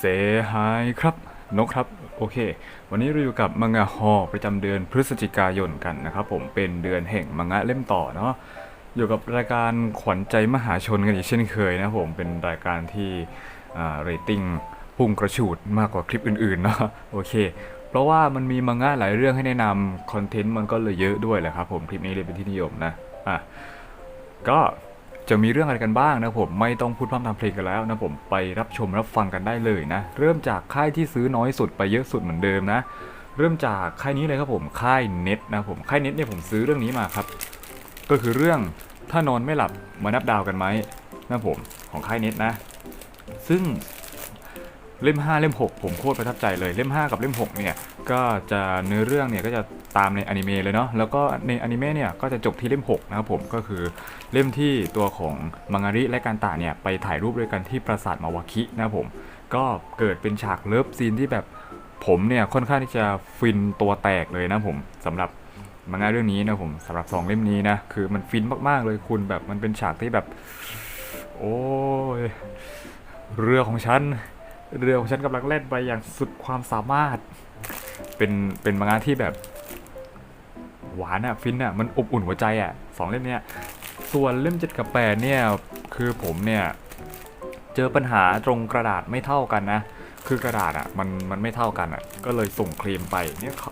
เซฮายครับนกครับโอเค วันนี้เราอยู่กับมังงะฮอประจำเดือนพฤศจิกายนกันนะครับผมเป็นเดือนแห่งมังงะเล่มต่อเนาะอยู่กับรายการขวัญใจมหาชนกันอีกเช่นเคยนะผมเป็นรายการที่อ่าเรตติ้งพุ่งกระฉูดมากกว่าคลิปอื่นๆเนาะโอเค เพราะว่ามันมีมังงะหลายเรื่องให้แนะนำคอนเทนต์มันก็เลยเยอะด้วยแหละครับผมคลิปนี้เลยเป็นที่นิยมนะอะก็ จะมีเรื่องอะไรกันบ้างนะผมไม่ต้องพูดพร่ำทำเพลงกันแล้วนะผมไปรับชมรับฟังกันได้เลยนะ เริ่มจากค่ายที่ซื้อน้อยสุดไปเยอะสุดเหมือนเดิมนะ เริ่มจากค่ายนี้เลยครับผมค่ายเน็ตนะผมค่ายเน็ตเนี่ยผมซื้อเรื่องนี้มาครับ ก็คือเรื่องถ้านอนไม่หลับมานับดาวกันไหมนะผมของค่ายเน็ตนะ ซึ่งเล่ม 5 เล่ม 6 ผมโคตรประทับใจเลยเล่ม 5 กับเล่ม 6 เนี่ยก็จะเนื้อเรื่องเนี่ยก็จะ ตามในอนิเมะเลยเนาะแล้วก็ในอนิเมะเนี่ยก็จะจบที่เล่ม 6 นะครับผมก็คือเล่มที่ตัวของมังงาริและการตาเนี่ยไปถ่ายรูปด้วยกันที่ปราสาทมาวาคินะครับผมก็เกิดเป็นฉากเลิฟซีนที่แบบผมเนี่ยค่อนข้างที่จะฟินตัวแตกเลยนะผมสำหรับมังงะเรื่องนี้นะผมสำหรับสองเล่มนี้นะคือมันฟินมากๆเลยคุณแบบมันเป็นฉากที่แบบ โอ้ยเรือของฉันเรือของฉันกำลังแล่นไปอย่างสุดความสามารถ เป็นเป็นมังงะที่แบบ หวานอะฟินอะมันอบอุ่นหัวใจอะสองเล่มเนี้ยส่วนเล่มเจ็ดกับแปดเนี่ยคือผมเนี่ยเจอปัญหาตรงกระดาษไม่เท่ากันนะคือกระดาษอะมันมันไม่เท่ากันอะก็เลยส่งเคลมไปเนี่ยเขา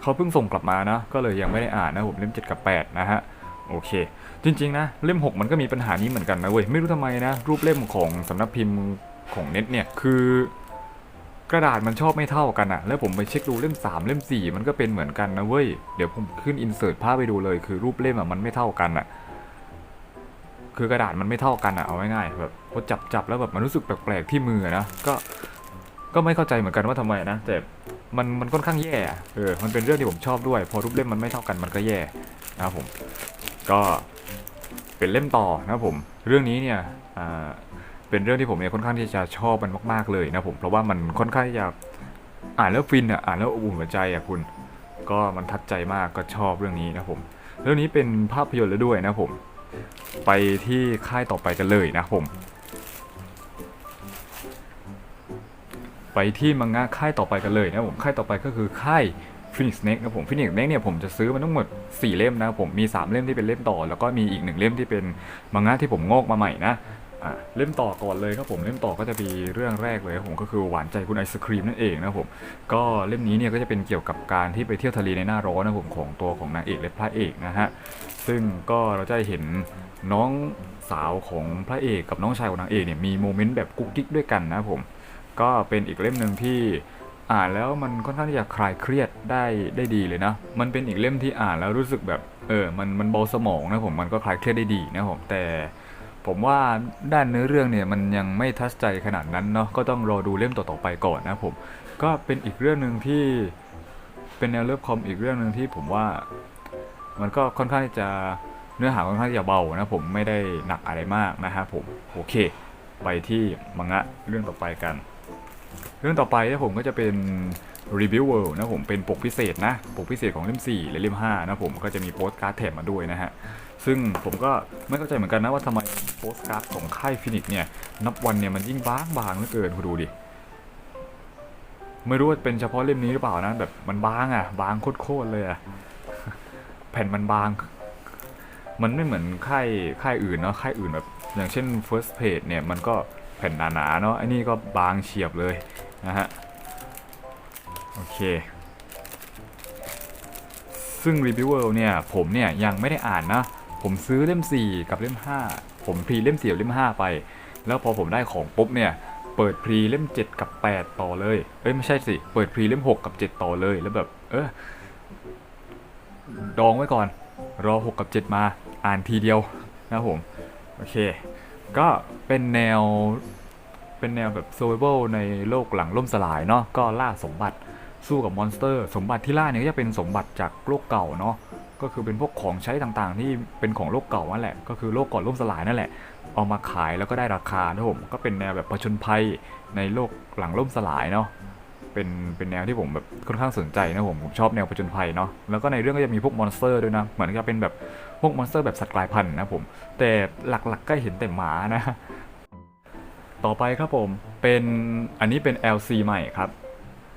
เขาเพิ่งส่งกลับมานะก็เลยยังไม่ได้อ่านนะผมเล่มเจ็ดกับแปดนะฮะโอเค จริงๆนะเล่ม 6 มันก็มีปัญหานี้เหมือนกันนะเว้ยไม่รู้ทำไมนะรูปเล่มของสำนักพิมพ์ของเน็ตเนี่ยคือ กระดาษมันชอบไม่เท่ากันอะแล้วผมไปเช็คดูเล่ม 3 เล่ม 4 มันก็เป็นเหมือนกันนะเว้ย เดี๋ยวผมขึ้นอินเสิร์ตภาพไปดูเลย คือรูปเล่มอะมันไม่เท่ากันอะคือกระดาษมันไม่เท่ากันอะเอาง่ายๆแบบพอจับจับแล้วแบบมันรู้สึกแปลกๆที่มือนะ ก็ก็ไม่เข้าใจเหมือนกันว่าทำไมนะ แต่มันมันค่อนข้างแย่อเออ มันเป็นเรื่องที่ผมชอบด้วย พอรูปเล่มมันไม่เท่ากันมันก็แย่นะครับผม ก็เป็นเล่มต่อนะผม เรื่องนี้เนี่ยอ่า เป็นเรื่องที่ผมเนี่ยค่อนข้างที่จะชอบมันมาก ๆเลยนะผมเพราะว่ามันค่อนข้างที่จะอ่านแล้วฟินอะอ่านแล้วอบอุ่นหัวใจอะคุณ ก็มันทัดใจมากก็ชอบเรื่องนี้นะผม เรื่องนี้เป็นภาพยนตร์แล้วด้วยนะผม ไปที่ค่ายต่อไปกันเลยนะผม ไปที่มังงะค่ายต่อไปกันเลยนะผมค่ายต่อไปก็คือค่าย Phoenix Next นะผม Phoenix Next เนี่ยผมจะซื้อมันทั้งหมด 4 เล่มนะผมมี 3 เล่มที่เป็นเล่มต่อ แล้วก็มีอีกหนึ่งเล่มที่เป็นมังงะที่ผมงอกมาใหม่นะ อะเล่มต่อก่อนเลยครับผมเล่มต่อก็จะมีเรื่องแรกเลยครับผมก็คือหวานใจคุณไอศครีมนั่นเองนะครับผมก็เล่มนี้เนี่ยก็จะเป็นเกี่ยวกับการที่ไปเที่ยวทะเลในหน้าร้อนนะครับผมของตัวของนางเอกและพระเอกนะฮะซึ่งก็เราจะเห็นน้องสาวของพระเอกกับน้องชายของนางเอกเนี่ยมีโมเมนต์แบบกุ๊กกิ๊กด้วยกันนะครับผมก็เป็นอีกเล่มหนึ่งที่อ่านแล้วมันค่อนข้างที่จะคลายเครียดได้ได้ดีเลยนะ มันเป็นอีกเล่มที่อ่านแล้วรู้สึกแบบเออ มันมันเบาสมองนะผม มันก็คลายเครียดได้ดีนะผม แต่ ผมว่าด้านเนื้อเรื่องเนี่ยมันยังไม่ทัชใจขนาดนั้นเนาะก็ต้องรอดูเล่มต่อๆไปก่อนนะผม ก็เป็นอีกเรื่องหนึ่งที่เป็นแนวเลิฟคอมอีกเรื่องหนึ่งที่ผมว่า มันก็ค่อนข้างจะเนื้อหาค่อนข้างจะเบานะผมไม่ได้หนักอะไรมากนะฮะผมโอเค ไปที่มังงะเรื่องต่อไปกัน เรื่องต่อไปนะผมก็จะเป็น Review World นะผมเป็นปกพิเศษนะ ปกพิเศษของเล่ม 4 และเล่ม 5 นะผมก็จะมีโปสการ์ดแถมมาด้วยนะฮะ ซึ่งผมก็ไม่เข้าใจเหมือนกันนะว่าทำไมโปสการ์ดของค่ายฟินิกเนี่ย นับวันเนี่ยมันยิ่งบางบางเหลือเกินคุณดูดิ ไม่รู้ว่าเป็นเฉพาะเล่มนี้หรือเปล่านะแบบมันบางอะ่ะ บางโคตรๆเลยอะ่ะ แผ่นมันบาง มันไม่เหมือนค่ายค่ายอื่นเนาะค่ายอื่นแบบ อย่างเช่น first page เนี่ยมันก็แผ่นหนาๆเนาะอันนี้ก็บางเฉียบเลยนะฮะโอเค ซึ่ง Reviewer เนี่ย ผมเนี่ย ยังไม่ได้อ่านนะ ผมซื้อเล่ม 4 กับเล่ม 5 ผมพรีเล่ม4กับเล่ม 5 ไป แล้วพอผมได้ของปุ๊บเนี่ยเปิดพรีเล่ม 7 กับ 8 ต่อเลย เอ้ยไม่ใช่สิ เปิดพรีเล่ม 6 กับ 7 ต่อเลยแล้วแบบ เออดองไว้ก่อน รอ 6 กับ 7 มาอ่านทีเดียวนะครับผม โอเค ก็เป็นแนวเป็นแนวแบบ survival ในโลกหลังล่มสลายเนาะก็ล่าสมบัติสู้กับมอนสเตอร์ สมบัติที่ล่าเนี่ยก็จะเป็นสมบัติจากโลกเก่าเนาะ ก็คือเป็นพวกของใช้ต่างๆ ที่เป็นของโลกเก่านั่นแหละ ก็คือโลกก่อนล่มสลายนั่นแหละ เอามาขายแล้วก็ได้ราคานะผม ก็เป็นแนวแบบผจญภัยในโลกหลังล่มสลายเนาะ เป็นเป็นแนวที่ผมแบบค่อนข้างสนใจนะผม ผมชอบแนวผจญภัยเนาะ แล้วก็ในเรื่องก็จะมีพวกมอนสเตอร์ด้วยนะ เหมือนกับเป็นแบบพวกมอนสเตอร์แบบสัตว์กลายพันธุ์นะผม แต่หลักๆก็เห็นแต่หมานะ ต่อไปครับผม เป็น อันนี้เป็น LC ใหม่ครับ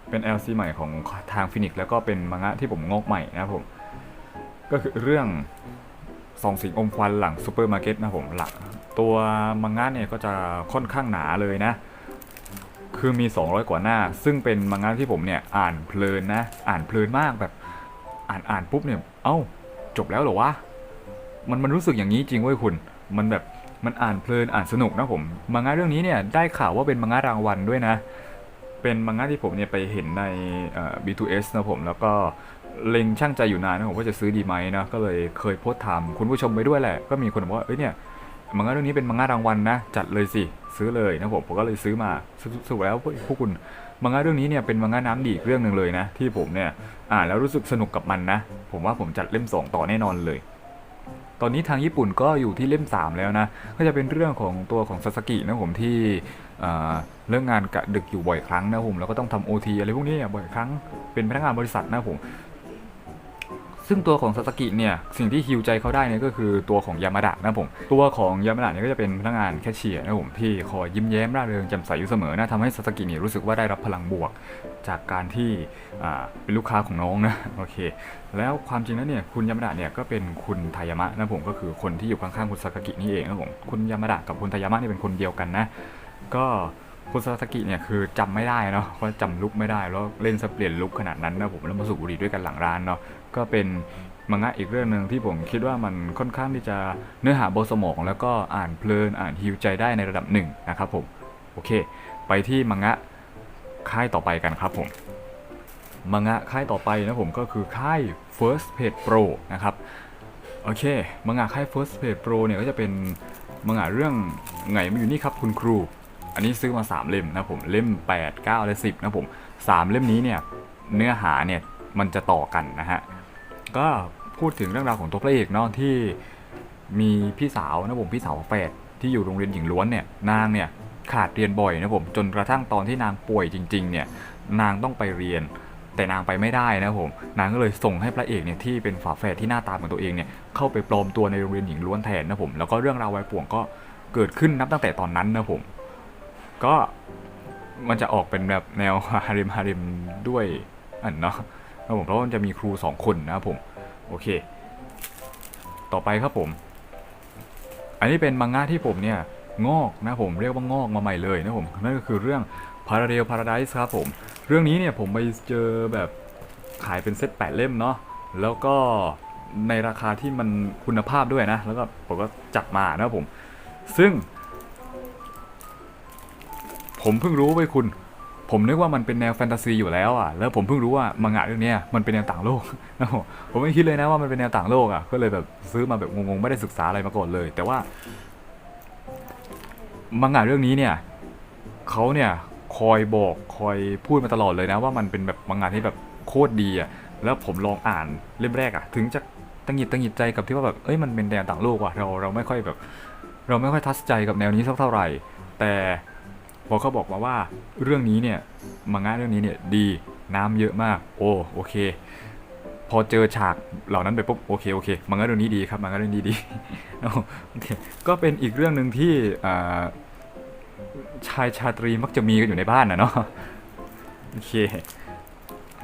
เป็น LC ใหม่ของทางฟินิกแล้วก็เป็นมังงะที่ผมงอกใหม่นะครับผม ก็คือเรื่องสองสิงอมควันหลังซูเปอร์มาร์เก็ตนะผมหลังตัวมังงะเนี่ยก็จะค่อนข้างหนาเลยนะ คือมี 200 กว่าหน้า ซึ่งเป็นมังงะที่ผมเนี่ยอ่านเพลินนะ อ่านเพลินมากแบบ อ่านอ่านปุ๊บเนี่ย เอ้า จบแล้วเหรอวะ มันมันรู้สึกอย่างนี้จริงเว้ยคุณ มันแบบมันอ่านเพลินอ่านสนุกนะผม มังงะเรื่องนี้เนี่ยได้ข่าวว่าเป็นมังงะรางวัลด้วยนะ เป็นมังงะที่ผมเนี่ยไปเห็นใน B2S นะผมแล้วก็ เล็งช่างใจอยู่นานนะผมว่าจะซื้อดีไหมนะก็เลยเคยโพสต์ถามคุณผู้ชมไปด้วยแหละ ก็มีคนบอกว่าเอ้ยเนี่ยมังงะเรื่องนี้เป็นมังงะรางวัลนะ จัดเลยสิซื้อเลยนะผมผมก็เลยซื้อมาสรุปแล้วพวกคุณมังงะเรื่องนี้เนี่ยเป็นมังงะน้ำดีอีกเรื่องหนึ่งเลยนะ ที่ผมเนี่ยอ่านแล้วรู้สึกสนุกกับมันนะ ผมว่าผมจัดเล่มสองต่อแน่นอนเลย ตอนนี้ทางญี่ปุ่นก็อยู่ที่เล่ม 3 แล้วนะ ก็จะเป็นเรื่องของตัวของซาสกินะผมที่เอ่อเรื่องงานกะดึกอยู่บ่อยครั้งนะผมแล้วก็ต้องทำโอทีอะไรพวกนี้บ่อยครั้งเป็นพนักงานบริษัทนะผม ซึ่งตัวของซาสกิเนี่ยสิ่งที่ฮิวใจเขาได้เนี่ยก็คือตัวของยามาดะนะผมตัวของยามาดะเนี่ยก็จะเป็นพนักงานแคชเชียร์นะผมที่คอยยิ้มแย้มร่าเริงแจ่มใสอยู่เสมอนะทำให้ซาสกิเนี่ยรู้สึกว่าได้รับพลังบวก จากการที่เป็นลูกค้าของน้องนะโอเค แล้วความจริงแล้วเนี่ยคุณยามาดะเนี่ยก็เป็นคุณทายามะนะผมก็คือคนที่อยู่ข้างๆคุณซาสกินี่เองนะผมคุณยามาดะกับคุณทายามะเนี่ยเป็นคนเดียวกันนะก็คุณซาสกิเนี่ยคือจำไม่ได้เนาะเพราะจำลุกไม่ได้แล้วเล่นสเปลี่ยนลุกขนาดนั้นนะผมแล้วมาสูบบุหรี่ด้วยกันหลังร้านเนาะ ก็เป็นมังงะอีกเรื่องหนึ่งที่ผมคิดว่ามันค่อนข้างที่จะเนื้อหาเบาสมอง แล้วก็อ่านเพลินอ่านฮิวใจได้ในระดับหนึ่งนะครับผมโอเค ไปที่มังงะค่ายต่อไปกันครับผมมังงะค่ายต่อไปนะผมก็คือค่าย First Page Pro นะครับโอเคมังงะค่าย First Page Pro เนี่ยก็จะเป็นมังงะเรื่องไงมาอยู่นี่ครับคุณครู อันนี้ซื้อมา 3 เล่มนะผมเล่ม 8 9 และ 10 นะผม 3 เล่มนี้เนี่ยเนื้อหาเนี่ยมันจะต่อกันนะฮะ ก็พูดถึงเรื่องราวของตัวพระเอกเนาะที่มีพี่สาวนะผมพี่สาวแฝดที่อยู่โรงเรียนหญิงล้วนเนี่ยนางเนี่ยขาดเรียนบ่อยนะผมจนกระทั่งตอนที่นางป่วยจริง ๆ เนี่ยนางต้องไปเรียน แต่นางไปไม่ได้นะผมนางก็เลยส่งให้พระเอกเนี่ยที่เป็นฝาแฝดที่หน้าตาเหมือนตัวเองเนี่ยเข้าไปปลอมตัวในโรงเรียนหญิงล้วนแทนนะผมแล้วก็เรื่องราวไวายป่วงก็เกิดขึ้นนับตั้งแต่ตอนนั้นนะผม ก็มันจะออกเป็นแบบแนวฮาริมฮาริมด้วยอันเนาะ ครับผมเพราะว่ามันจะมีครูสองคนนะครับผมโอเค ต่อไปครับผม อันนี้เป็นมังงะที่ผมเนี่ยงอกนะผมเรียกว่างอกมาใหม่เลยนะผมนั่นก็คือเรื่อง Parallel Paradise ครับผม เรื่องนี้เนี่ยผมไปเจอแบบขายเป็นเซตแปดเล่มเนาะแล้วก็ในราคาที่มันคุณภาพด้วยนะ แล้วก็ผมก็จัดมานะผม ซึ่ง ผมเพิ่งรู้ไปคุณ ผมนึกว่ามันเป็นแนวแฟนตาซีอยู่แล้วอะ แล้วผมเพิ่งรู้ว่ามังงะเรื่องนี้มันเป็นแนวต่างโลกนะผมผมไม่คิดเลยนะว่ามันเป็นแนวต่างโลกอะ ก็เลยแบบซื้อมาแบบงงๆ ไม่ได้ศึกษาอะไรมาก่อนเลย แต่ว่า มังงะเรื่องนี้เนี่ยเขาเนี่ยคอยบอกคอยพูดมาตลอดเลยนะ ว่ามันเป็นแบบมังงะที่แบบโคตรดีอะ แล้วผมลองอ่านเล่มแรกอะ ถึงจะตังหิดตังหิดใจกับที่ว่าแบบเอ้ยมันเป็นแนวต่างโลกว่ะเราเราไม่ค่อยแบบ เราไม่ค่อยทัชใจกับแนวนี้สักเท่าไหร่ แต่ พอเขาบอกมาว่าเรื่องนี้เนี่ยมังงะเรื่องนี้เนี่ยดีน้ำเยอะมาก โอ้โอเค พอเจอฉากเหล่านั้นไปปุ๊บโอเคโอเคมังงะเรื่องนี้ดีครับมังงะเรื่องนี้ดีโอเคก็เป็นอีกเรื่องหนึ่งที่ชายชาตรีมักจะมีกันอยู่ในบ้านนะเนาะโอเค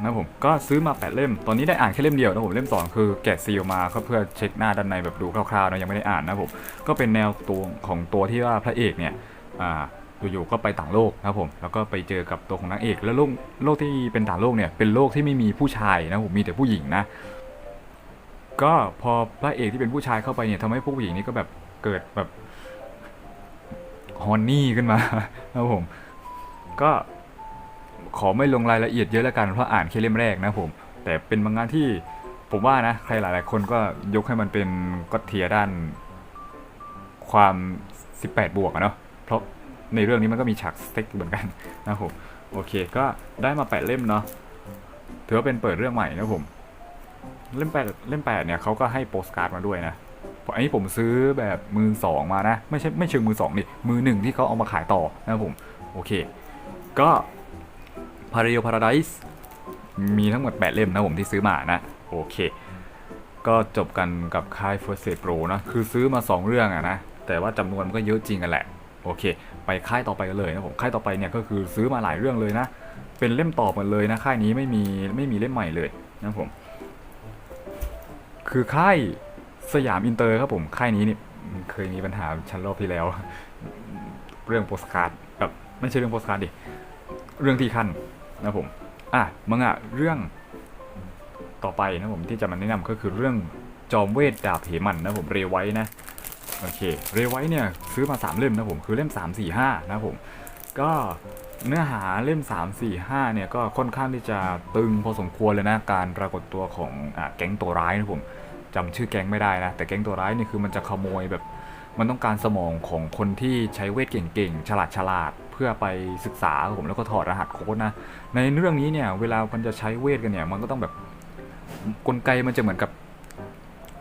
นะผมก็ซื้อมาแปดเล่ม ตอนนี้ได้อ่านแค่เล่มเดียวนะผม เล่มสองคือแกะซีลมาเพื่อเช็คหน้าด้านในแบบดูคร่าวๆนะยังไม่ได้อ่านนะผม ก็เป็นแนวตัวของตัวที่ว่าพระเอกเนี่ย อ่า อยู่ๆก็ไปต่างโลกนะครับผมแล้วก็ไปเจอกับตัวของนางเอกแล้วโลกโลกที่เป็นต่างโลกเนี่ยเป็นโลกที่ไม่มีผู้ชายนะผมมีแต่ผู้หญิงนะ ก็พอพระเอกที่เป็นผู้ชายเข้าไปเนี่ยทำให้พวกผู้หญิงนี่ก็แบบเกิดแบบฮอนนี่ขึ้นมานะครับผม ก็ขอไม่ลงรายละเอียดเยอะแล้วกันเพราะอ่านแค่เล่มแรกนะผม แต่เป็นมังงะที่ผมว่านะ ใครหลาย ๆ คนก็ยกให้มันเป็นก็เทียด้านความ 18 บวกอะเนาะเพราะ ในเรื่องนี้มันก็มีฉากสเต็กเหมือนกันนะครับผมโอเค ก็ได้มาแปดเล่มเนาะถือว่าเป็นเปิดเรื่องใหม่นะผมเล่มแปดเล่มแปดเนี่ยเขาก็ให้โปสการ์ดมาด้วยนะเพราะอันนี้ผมซื้อแบบมือสองมานะ ไม่ใช่ไม่เชิงมือสองดิมือหนึ่งที่เขาเอามาขายต่อนะครับผมโอเค ก็ p a r a d i o Paradise มีทั้งหมด 8 เล่มนะผมที่ซื้อมานะ โอเค ก็จบกันกับค่าย First Aid Pro นะ คือซื้อมา 2 เรื่องอะนะ แต่ว่าจำนวนมันก็เยอะจริงกันแหละ โอเคไปค่ายต่อไปกันเลยนะผมค่ายต่อไปเนี่ยก็คือซื้อมาหลายเรื่องเลยนะ เป็นเล่มต่อหมดเลยนะค่ายนี้ไม่มีไม่มีเล่มใหม่เลยนะผม คือค่ายสยามอินเตอร์ครับผมค่ายนี้นี่เคยมีปัญหาชั้นรอบที่แล้ว เรื่องโปสการ์ดแบบไม่ใช่เรื่องโปสการ์ดดิเรื่องที่คันนะผมอะมังอะเรื่องต่อไปนะผมที่จะมาแนะนำก็คือเรื่องจอมเวทดาบเหมันนะผมเรไว้นะ โอเค เรไว้เนี่ยซื้อมา 3 เล่มนะผม คือเล่ม 3 4 5 นะผม ก็เนื้อหาเล่ม 3 4 5 เนี่ยก็ค่อนข้างที่จะตึงพอสมควรเลยนะ การปรากฏตัวของอแก๊งตัวร้ายนะผมจำชื่อแก๊งไม่ได้นะ แต่แก๊งตัวร้ายเนี่ยคือมันจะขโมยแบบมันต้องการสมองของคนที่ใช้เวทเก่งๆ ฉลาดฉลาดเพื่อไปศึกษาผมแล้วก็ถอดรหัสโค้ดนะ ในเรื่องนี้เนี่ยเวลามันจะใช้เวทกันเนี่ยมันก็ต้องแบบกลไกมันจะเหมือนกับ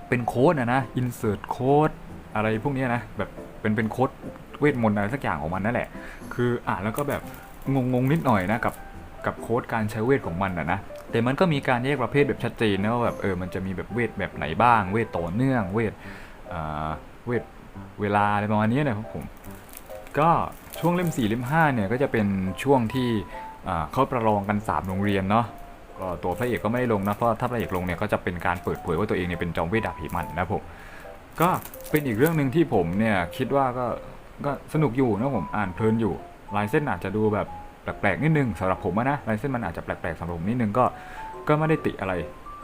เป็นโค้ดนะนะ insert โค้ด อะไรพวกนี้นะแบบเป็นเป็นโค้ดเวทมนต์อะไรสักอย่างของมันนั่นแหละ คืออ่านแล้วก็แบบงงๆนิดหน่อยนะกับกับโค้ดการใช้เวทของมันนะนะแต่มันก็มีการแยกประเภทแบบชัดเจนนะว่าแบบเออมันจะมีแบบเวทแบบไหนบ้าง เวทต่อเนื่อง เวทเวทเวลาอะไรประมาณนี้นะครับผมก็ช่วงเล่ม4เล่ม5เนี่ยก็จะเป็นช่วงที่เขาประลองกัน3โรงเรียนเนาะก็ตัวพระเอกก็ไม่ได้ลงนะเพราะถ้าพระเอกลงเนี่ยก็จะเป็นการเปิดเผยว่าตัวเองเนี่ยเป็นจอมเวทดาบผีมันนะผม ก็เป็นอีกเรื่องหนึ่งที่ผมเนี่ยคิดว่าก็ก็สนุกอยู่นะผมอ่านเพลินอยู่ลายเส้นอาจจะดูแบบแปลกๆนิดนึงสำหรับผมนะลายเส้นมันอาจจะแปลกๆสำหรับผมนิดนึงก็ก็ไม่ได้ติอะไร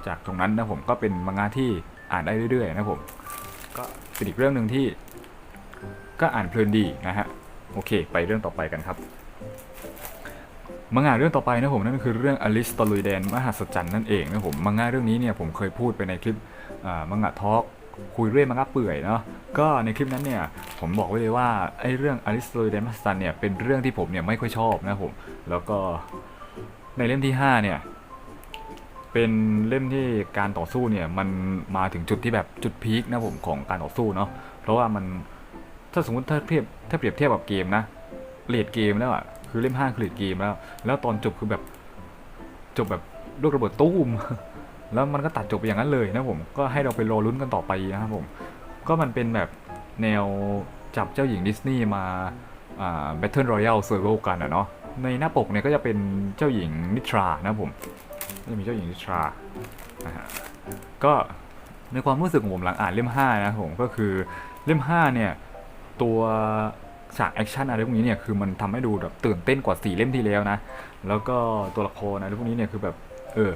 จากตรงนั้นนะผมก็เป็นมังงะที่อ่านได้เรื่อยๆนะผมก็เป็นอีกเรื่องหนึ่งที่ ก็อ่านเพลินดีนะฮะโอเค ไปเรื่องต่อไปกันครับมังงะเรื่องต่อไปนะผมนั่นคือเรื่องอลิสตอลุยแดนมหัศจรรย์นั่นเองนะผมมังงะเรื่องนี้เนี่ยผมเคยพูดไปในคลิปมังงะทอล์ก คุยเรื่อยมังงะเปื่อยเนาะก็ในคลิปนั้นเนี่ยผมบอกไว้เลยว่าไอ้เรื่องอลิสโตอลุยแดนมหัศจรรย์เนี่ยเป็นเรื่องที่ผมเนี่ยไม่ค่อยชอบนะผมแล้วก็ในเล่มที่ห้าเนี่ย เป็นเล่มที่การต่อสู้เนี่ยมันมาถึงจุดที่แบบจุดพีคนะผมของการต่อสู้เนาะเพราะว่ามันถ้าสมมติถ้าเทียบถ้าเปรียบเทียบกับเกมนะเลดเกมแล้วอะคือเล่มห้าคือเลดเกมแล้ว แล้วตอนจบคือแบบจบแบบลูกระเบิดตู้ม แล้วมันก็ตัดจบไปอย่างนั้นเลยนะผมก็ให้เราไปรอลุ้นกันต่อไปนะครับผมก็มันเป็นแบบแนวจับเจ้าหญิงดิสนีย์มาอ่า Battle Royale Survival กันอะเนาะในหน้าปกเนี่ยก็จะเป็นเจ้าหญิงนิทรานะผมจะมีเจ้าหญิงนิทราก็ในความรู้สึกของผมหลังอ่านเล่มห้านะผมก็คือเล่มห้าเนี่ยตัวฉากแอคชั่นอะไรพวกนี้เนี่ยคือมันทำให้ดูแบบตื่นเต้นกว่าสี่เล่มที่แล้วนะ แล้วก็ตัวละครอะไรพวกนี้เนี่ยคือแบบเออ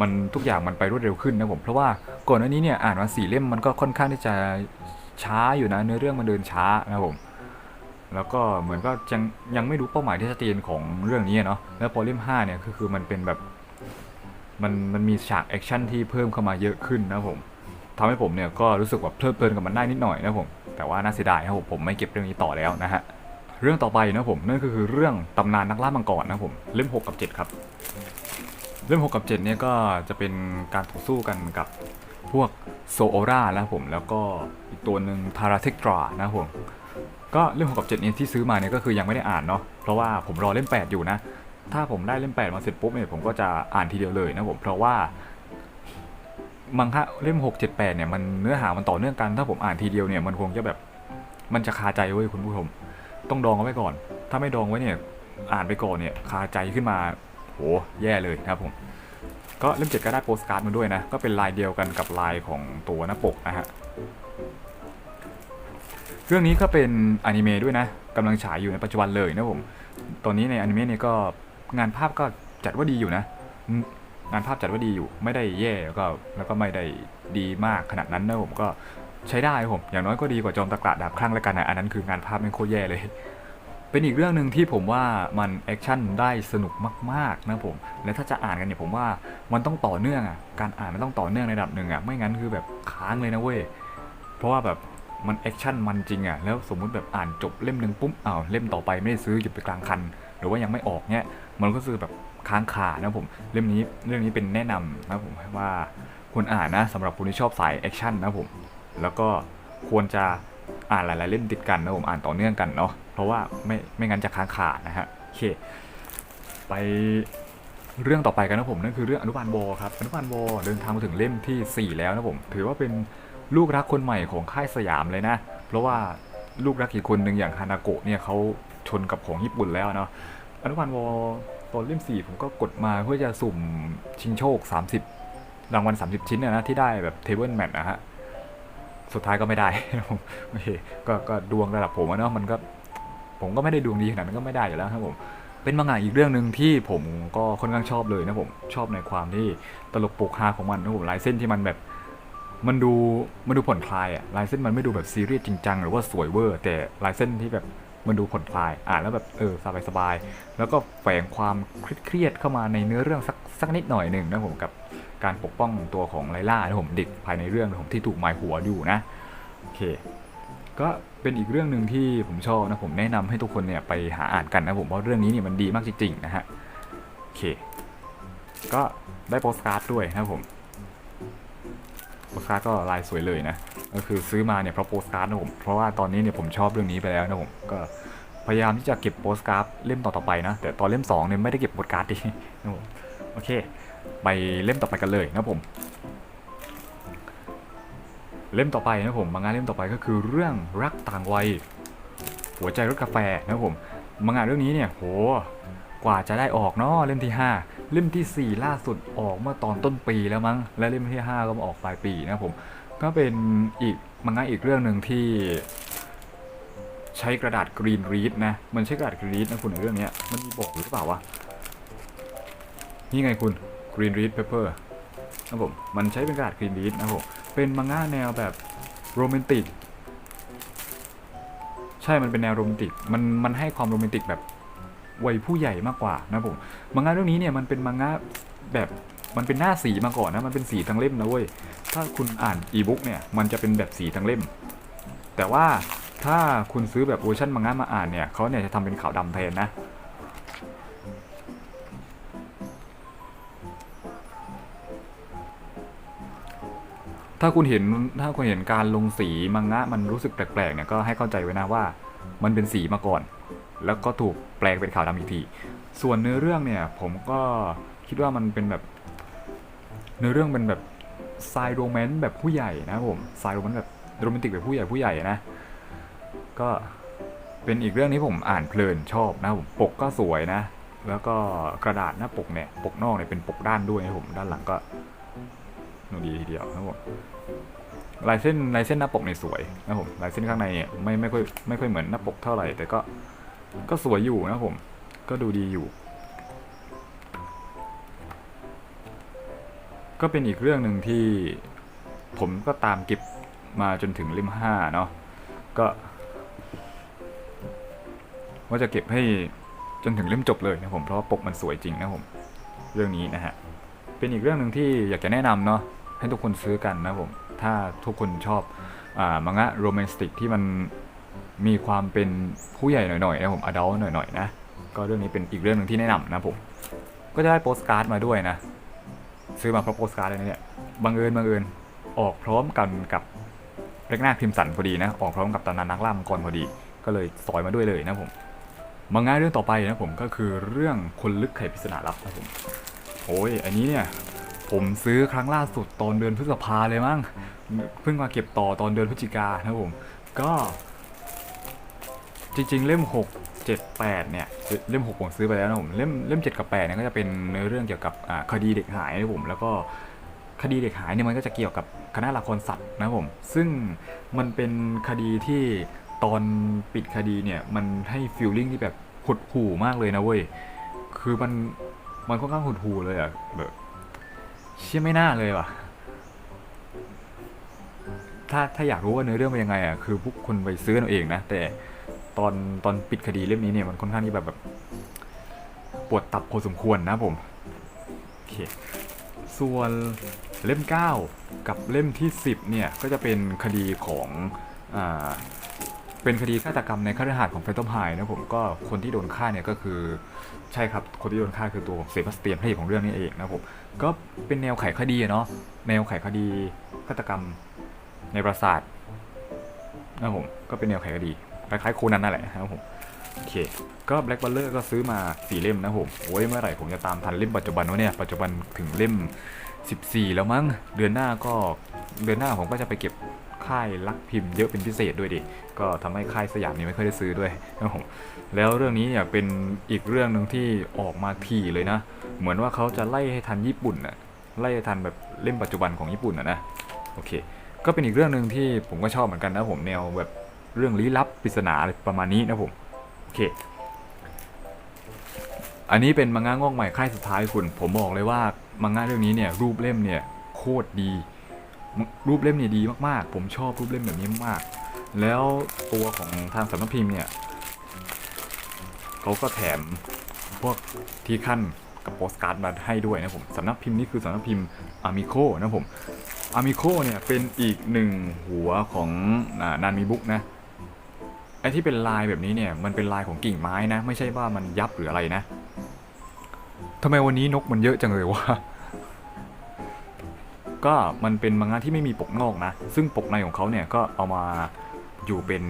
มันทุกอย่างมันไปรวดเร็วขึ้นนะผมเพราะว่าก่อนหน้านี้เนี่ยอ่านมาสี่เล่มมันก็ค่อนข้างที่จะช้าอยู่นะเนื้อเรื่องมันเดินช้านะผมแล้วก็เหมือนก็ยังยังไม่รู้เป้าหมายที่ชัดเจนของเรื่องนี้เนาะแล้วพอเล่มห้าเนี่ยคือคือมันเป็นแบบมันมันมีฉากแอคชั่นที่เพิ่มเข้ามาเยอะขึ้นนะผมทำให้ผมเนี่ยก็รู้สึกว่าเพลิดเพลินกับมันได้นิดหน่อยนะผมแต่ว่าน่าเสียดายนะครับผมผมไม่เก็บเรื่องนี้ต่อแล้วนะฮะเรื่องต่อไปนะผมนั่นก็คือเรื่องตำนานนักล่ามังกรนะผมเล่ม6กับ7ครับ ล่ม6กับ7เนี่ยก็จะเป็นการต่อสู้กันกับพวกโซโอรานะผมแล้วก็อีกตัวหนึ่งทาราเทคตรานะผมก็เล่ม6กับ7เนี่ยที่ซื้อมาเนี่ยก็คือยังไม่ได้อ่านเนาะเพราะว่าผมรอเล่ม 8 อยู่นะ ถ้าผมได้เล่ม 8 มาเสร็จปุ๊บเนี่ยผมก็จะอ่านทีเดียวเลยนะผมเพราะว่ามังคะเล่ม 6 7 8เนี่ยมันเนื้อหามันต่อเนื่องกันถ้าผมอ่านทีเดียวเนี่ยมันคงจะแบบมันจะคาใจเว้ยคุณผู้ชม ต้องดองเอาไว้ก่อน ถ้าไม่ดองไว้เนี่ยอ่านไปก่อนเนี่ยคาใจขึ้นมา แย่เลยนะครับผมก็เล่ม7ก็ได้โปสการ์ดมาด้วยนะ ก็เป็นลายเดียวกันกับลายของตัวหน้าปกนะฮะเรื่องนี้ก็เป็นอนิเมะด้วยนะกำลังฉายอยู่ในปัจจุบันเลยนะผมตอนนี้ในอนิเมะเนี่ยก็งานภาพก็จัดว่าดีอยู่นะ งานภาพจัดว่าดีอยู่ ไม่ได้แย่แล้วก็แล้วก็ไม่ได้ดีมากขนาดนั้นนะผมก็ใช้ได้ผม อย่างน้อยก็ดีกว่าจอมตะกระดาบคลั่งแล้วกันนะอันนั้นคืองานภาพไม่โคตรแย่เลย เป็นอีกเรื่องหนึ่งที่ผมว่ามันแอคชั่นได้สนุกมากๆนะผม และถ้าจะอ่านกันเนี่ยผมว่ามันต้องต่อเนื่องอะ การอ่านมันต้องต่อเนื่องในระดับหนึ่งอะ ไม่งั้นคือแบบค้างเลยนะเว้ย เพราะว่าแบบมันแอคชั่นมันจริงอะ แล้วสมมุติแบบอ่านจบเล่มหนึ่งปุ๊บ อ้าวเล่มต่อไปไม่ได้ซื้อหยุดไปกลางคัน หรือว่ายังไม่ออกเนี่ย มันก็คือแบบค้างคานะผม เล่มนี้เรื่องนี้เป็นแนะนำนะผมว่าควรอ่านนะสำหรับคนที่ชอบสายแอคชั่นนะผม แล้วก็ควรจะอ่านหลายๆเล่มติดกันนะผมอ่านต่อเนื่องกันเนาะ เพราะว่าไม่ไม่งั้นจะค้างคานะฮะโอเคไปเรื่องต่อไปกันนะผมนั่นคือเรื่องอนุบาลวอครับอนุบาลวอเดินทางมาถึงเล่มทีสี่ 4 แล้วนะผมถือว่าเป็นลูกรักคนใหม่ของค่ายสยามเลยนะ เพราะว่าลูกรักอีกคนหนึ่งอย่างฮานาโกะเนี่ยเขาชนกับของญี่ปุ่นแล้วเนาะอนุบาลวอตอนเล่มสี่ผมก็กดมาเพื่อจะสุ่มชิงโชค 30 รางวัล 30 ชิ้นนะนะที่ได้แบบเทเบิลแมทนะฮะสุดท้ายก็ไม่ได้ผมโอเคก็ก็ดวงระดับผมอะเนาะมันก็ ผมก็ไม่ได้ดวงดีขนาดนั้นก็ไม่ได้อยู่แล้วครับผมเป็นมังงะอีกเรื่องหนึ่งที่ผมก็ค่อนข้างชอบเลยนะผมชอบในความที่ตลกปกฮาของมันนะผมลายเส้นที่มันแบบมันดูมันดูผ่อนคลายอะลายเส้นมันไม่ดูแบบซีเรียสจริงจังหรือว่าสวยเวอร์ แต่ลายเส้นที่แบบมันดูผ่อนคลายอ่านแล้วแบบเออสบายสบายๆแล้วก็แฝงความเครียดเข้ามาในเนื้อเรื่องสักสักนิดหน่อยหนึ่งนะผมกับการปกป้องตัวของไลล่านะผมเด็กภายในเรื่องนะผมที่ถูกหมายหัวอยู่นะโอเค ก็เป็นอีกเรื่องหนึ่งที่ผมชอบนะผมแนะนำให้ทุกคนเนี่ยไปหาอ่านกันนะผมเพราะเรื่องนี้เนี่ยมันดีมากจริงๆนะฮะโอเค ก็ได้โปสการ์ดด้วยนะผมโปสการ์ดก็ลายสวยเลยนะก็คือซื้อมาเนี่ยเพราะโปสการ์ดนะผมเพราะว่าตอนนี้เนี่ยผมชอบเรื่องนี้ไปแล้วนะผมก็พยายามที่จะเก็บโปสการ์ดเล่มต่อๆไปนะ แต่ตอนเล่มสองเนี่ยไม่ได้เก็บโปสการ์ดดินะผมโอเค ไปเล่มต่อไปกันเลยนะผม เล่มต่อไปนะผมมังงะเล่มต่อไปก็คือเรื่องรักต่างวัย หัวใจรถกาแฟนะผมมังงะเรื่องนี้เนี่ยโหกว่าจะได้ออกเนาะเล่มที่ 5 เล่มทีสี่ 4 ล่าสุดออกเมื่อตอนต้นปีแล้วมั้งและเล่มที่ 5 ก็มาออกปลายปีนะผมก็เป็นอีกมังงะอีกเรื่องหนึ่งที่ ใช้กระดาษกรีนรีดนะมันใช้กระดาษกรีนรีดนะคุณในเรื่องนี้มันมีบอกหรือเปล่าวะนี่ไงคุณกรีนรีดเพเปอร์ นะผมมันใช้เป็นกระดาษกรีนรีดนะผมเป็นมังงะแนวแบบโรแมนติกใช่มันเป็นแนวโรแมนติกมันมันให้ความโรแมนติกแบบวัยผู้ใหญ่มากกว่านะผมมังงะเรื่องนี้เนี่ยมันเป็นมังงะแบบมันเป็นหน้าสีมาก่อนนะมันเป็นสีทั้งเล่มนะเว้ยถ้าคุณอ่านอีบุ๊กเนี่ยมันจะเป็นแบบสีทั้งเล่ม แต่ว่าถ้าคุณซื้อแบบเวอร์ชันมังงะมาอ่านเนี่ยเขาเนี่ยจะทำเป็นขาวดำแทนนะ ถ้าคุณเห็นถ้าคุณเห็นการลงสีมังงะมันรู้สึกแปลกๆเนี่ยก็ให้เข้าใจไว้นะว่ามันเป็นสีมาก่อน แล้วก็ถูกแปลงเป็นขาวดำอีกที ส่วนเนื้อเรื่องเนี่ยผมก็คิดว่ามันเป็นแบบ เนื้อเรื่องเป็นแบบไซโรแมนต์แบบผู้ใหญ่นะผมไซโรแมนต์แบบโรแมนติกแบบผู้ใหญ่ผู้ใหญ่นะ ก็เป็นอีกเรื่องที่ผมอ่านเพลินชอบนะผมปกก็สวยนะ แล้วก็กระดาษหน้าปกเนี่ยปกนอกเนี่ยเป็นปกด้านด้วยนะผมด้านหลังก็ ดูดีทีเดียวนะครับผมลายเส้นลายเส้นหน้าปกเนี่ยสวยนะครับผมลายเส้นข้างในเนี่ยไม่ไม่ค่อยไม่ค่อยเหมือนหน้าปกเท่าไหร่ แต่ก็ก็สวยอยู่นะครับผม ก็ดูดีอยู่ ก็เป็นอีกเรื่องหนึ่งที่ผมก็ตามเก็บมาจนถึงเล่มห้าเนาะก็ว่าจะเก็บให้จนถึงเล่มจบเลยนะผมเพราะว่าปกมันสวยจริงนะผม เรื่องนี้นะฮะเป็นอีกเรื่องหนึ่งที่อยากจะแนะนำเนาะ ให้ทุกคนซื้อกันนะผม ถ้าทุกคนชอบอมังงะโรแมนติกที่มันมีความเป็นผู้ใหญ่หน่อยๆนะผมอดัลหน่อยๆนะ ก็เรื่องนี้เป็นอีกเรื่องหนึ่งที่แนะนำนะผม ก็จะได้โปสการ์ดมาด้วยนะ ซื้อมาเพราะโปสการ์ดเลยนะเนี่ย บังเอิญบังเอิญออกพร้อมกันกับเล็กหน้าพิมสันพอดีนะ ออกพร้อมกับตำนานนักล่ามังกรพอดี ก็เลยสอยมาด้วยเลยนะผมมังงะเรื่องต่อไปนะผมก็คือเรื่องคนลึกไขปริศนาลับนะผม โอ้ยอันนี้เนี่ย ผมซื้อครั้งล่าสุดตอนเดือนพฤษภาเลยมั้งเพิ่งมาเก็บต่อตอนเดือนพฤศจิกานะผม ก็ จริง ๆ เล่ม 6 7 8 เนี่ย เล่ม 6 ผมซื้อไปแล้วนะผม เล่มเล่ม 7 กับ 8 เนี่ยก็จะเป็นเนื้อเรื่องเกี่ยวกับคดีเด็กหายนะผมแล้วก็คดีเด็กหายเนี่ยมันก็จะเกี่ยวกับคณะละครสัตว์นะผม ซึ่งมันเป็นคดีที่ตอนปิดคดีเนี่ยมันให้ฟีลลิ่งที่แบบหดหู่มากเลยนะเว้ย คือมันมันค่อนข้างหดหู่เลยอะแบบ เชื่อไม่น่าเลยว่ะ ถ้าถ้าอยากรู้ว่าเนื้อเรื่องเป็นยังไงอะคือพวกคุณไปซื้อเอาเองนะ แต่ตอนตอนปิดคดีเล่มนี้เนี่ยมันค่อนข้างที่แบบแบบปวดตับพอสมควรนะผมโอเคส่วนเล่ม 9 กับเล่มที่ 10เนี่ยก็จะเป็นคดีของอ่า เป็นคดีฆาตกรรมในคฤหาสน์ของเฟนตอมไฮนะผมก็คนที่โดนฆ่าเนี่ยก็คือใช่ครับคนที่โดนฆ่าคือตัวเซบาสเตียนพระเอกของเรื่องนี้เองนะผมก็เป็นแนวไขคดีอะเนาะแนวไขคดีฆาตกรรมในปราสาทนะผมก็เป็นแนวไขคดีคล้ายๆโคนันนั่นแหละนะครับผมโอเคก็แบล็กบัลเลอร์ก็ซื้อมาสี่เล่มนะผมโอ้ยเมื่อไหร่ผมจะตามทันเล่มปัจจุบันวะเนี่ยปัจจุบันถึงเล่ม 14 แล้วมั้งเดือนหน้าก็เดือนหน้าผมก็จะไปเก็บ ค่ายรักพิมพ์เยอะเป็นพิเศษด้วยดิ ก็ทำให้ค่ายสยามนี้ไม่ค่อยได้ซื้อด้วยนะผมแล้วเรื่องนี้เนี่ยเป็นอีกเรื่องหนึ่งที่ออกมาทีเลยนะ เหมือนว่าเขาจะไล่ให้ทันญี่ปุ่นนะไล่ให้ทันแบบเล่มปัจจุบันของญี่ปุ่นนะนะ โอเค ก็เป็นอีกเรื่องหนึ่งที่ผมก็ชอบเหมือนกันนะผมแนวแบบเรื่องลี้ลับปริศนาอะไรประมาณนี้นะผม โอเคอันนี้เป็นมังงะงอกใหม่ค่ายสุดท้ายคุณ ผมบอกเลยว่ามังงะเรื่องนี้เนี่ยรูปเล่มเนี่ยโคตรดี รูปเล่มเนี่ยดีมากๆ ผมชอบรูปเล่มแบบนี้มาก แล้วตัวของทางสำนักพิมพ์เนี่ยเขาก็แถมพวกที่ขั้นกับโปสการ์ดมาให้ด้วยนะผมสำนักพิมพ์นี่คือสำนักพิมพ์อามิโคนะผมอามิโคเนี่ยเป็นอีกหนึ่งหัวของนานมีบุ๊กนะไอ้ที่เป็นลายแบบนี้เนี่ยมันเป็นลายของกิ่งไม้นะ ไม่ใช่ว่ามันยับหรืออะไรนะทำไมวันนี้นกมันเยอะจังเลยวะ ก็มันเป็นมังงะที่ไม่มีปกนอกนะ ซึ่งปกในของเขาเนี่ยก็เอามาอยู่เป็น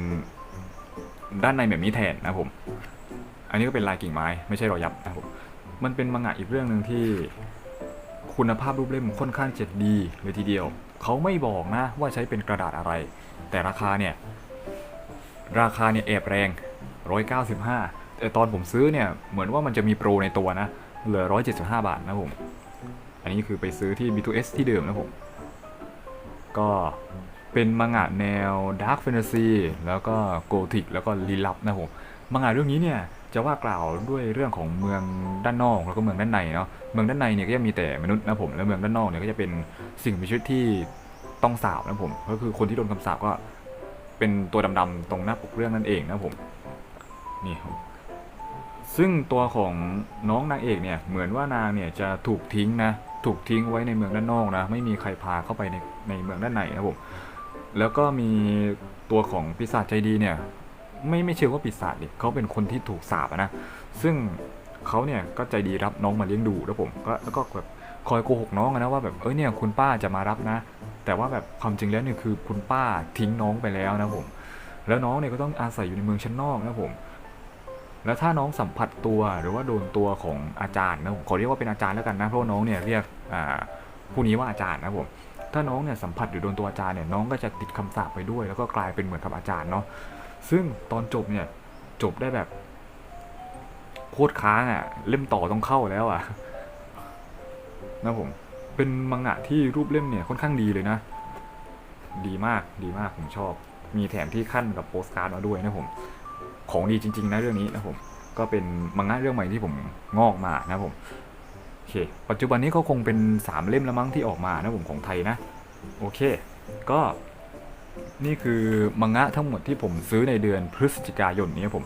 ด้านในแบบนี้แทนนะผม อันนี้ก็เป็นลายกิ่งไม้ไม่ใช่รอยยับนะครับผมมันเป็นมังงะอีกเรื่องหนึ่งที่คุณภาพรูปเล่มค่อนข้างจะดีเลยทีเดียว เขาไม่บอกนะว่าใช้เป็นกระดาษอะไร แต่ราคาเนี่ย ราคาเนี่ยแอบแรง 195 แต่ตอนผมซื้อเนี่ย เหมือนว่ามันจะมีโปรในตัวนะ เหลือ 175 บาทนะผม อันนี้คือไปซื้อที่ B2S ที่เดิมนะผม ก็เป็นมังงะแนว Dark Fantasy แล้วก็ Gothic แล้วก็ลีลับนะผมมังงะเรื่องนี้เนี่ยจะว่ากล่าวด้วยเรื่องของเมืองด้านนอกแล้วก็เมืองด้านในเนาะเมืองด้านในเนี่ยก็จะมีแต่มนุษย์นะผมแล้วเมืองด้านนอกเนี่ยก็จะเป็นสิ่งมีชีวิตที่ต้องสาบนะผมก็คือคนที่โดนคำสาปก็เป็นตัวดำๆตรงหน้าปกเรื่องนั่นเองนะผมนี่ซึ่งตัวของน้องนางเอกเนี่ยเหมือนว่านางเนี่ยจะถูกทิ้งนะ ถูกทิ้งไว้ในเมืองด้านนอกนะไม่มีใครพาเข้าไปในในเมืองด้านในนะผมแล้วก็มีตัวของปีศาจใจดีเนี่ยไม่ไม่เชื่อว่าปีศาจดิเขาเป็นคนที่ถูกสาปนะซึ่งเขาเนี่ยก็ใจดีรับน้องมาเลี้ยงดูนะผมก็แล้วก็แบบคอยโกหกน้องนะว่าแบบเออเนี่ยคุณป้าจะมารับนะ แต่ว่าแบบความจริงแล้วเนี่ยคือคุณป้าทิ้งน้องไปแล้วนะผมแล้วน้องเนี่ยก็ต้องอาศัยอยู่ในเมืองชั้นนอกนะผม แล้วถ้าน้องสัมผัสตัวหรือว่าโดนตัวของอาจารย์นะผมขอเรียกว่าเป็นอาจารย์แล้วกันนะเพราะน้องเนี่ยเรียกผู้นี้ว่าอาจารย์นะผมถ้าน้องเนี่ยสัมผัสหรือโดนตัวอาจารย์เนี่ยน้องก็จะติดคำสาปไปด้วย แล้วก็กลายเป็นเหมือนกับอาจารย์เนาะซึ่งตอนจบเนี่ยจบได้แบบโคตรค้างอะ่ะเล่มต่อต้องเข้าแล้วอะ่ะนะผมเป็นมังงะที่รูปเล่มเนี่ยค่อนข้างดีเลยนะ ดีมากดีมากผมชอบ มีแถมที่ขั้นกับโปสการ์ดมาด้วยนะผม ของดีจริง ๆ นะเรื่องนี้นะผมก็เป็นมังงะเรื่องใหม่ที่ผมงอกมานะผมโอเค ปัจจุบันนี้เขาคงเป็นสามเล่มแล้วมั้งที่ออกมานะผมของไทยนะ โอเค ก็นี่คือมังงะทั้งหมดที่ผมซื้อในเดือนพฤศจิกายนนี้ผม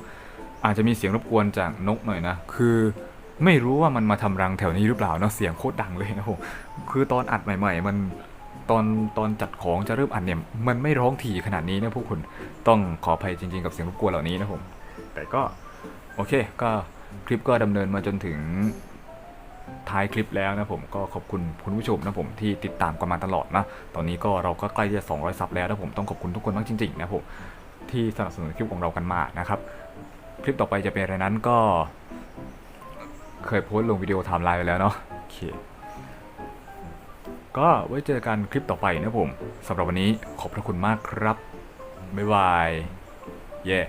อาจจะมีเสียงรบกวนจากนกหน่อยนะ คือไม่รู้ว่ามันมาทำรังแถวนี้หรือเปล่าเนาะเสียงโคตรดังเลยนะผมคือตอนอัดใหม่ ๆ มัน ตอนตอนจัดของจะเริ่มอัดเนี่ยมันไม่ร้องถี่ขนาดนี้นะพวกคุณต้องขออภัยจริง ๆ กับเสียงรบกวนเหล่านี้นะผมแต่ก็โอเคก็คลิปก็ดำเนินมาจนถึงท้ายคลิปแล้วนะผมก็ขอบคุณคุณผู้ชมนะผมที่ติดตามกันมาตลอดนะตอนนี้ก็เราก็ใกล้จะ 200 ซับแล้วนะผมต้องขอบคุณทุกคนมากจริงๆนะผมที่สนับสนุนคลิปของเรากันมานะครับคลิปต่อไปจะเป็นอะไรนั้นก็ เคยโพสต์ลงวิดีโอไทม์ไลน์ไปแล้วเนาะโอเค ก็ไว้เจอกันคลิปต่อไปนะผมสำหรับวันนี้ขอบพระคุณมากครับ บ๊ายบาย เย้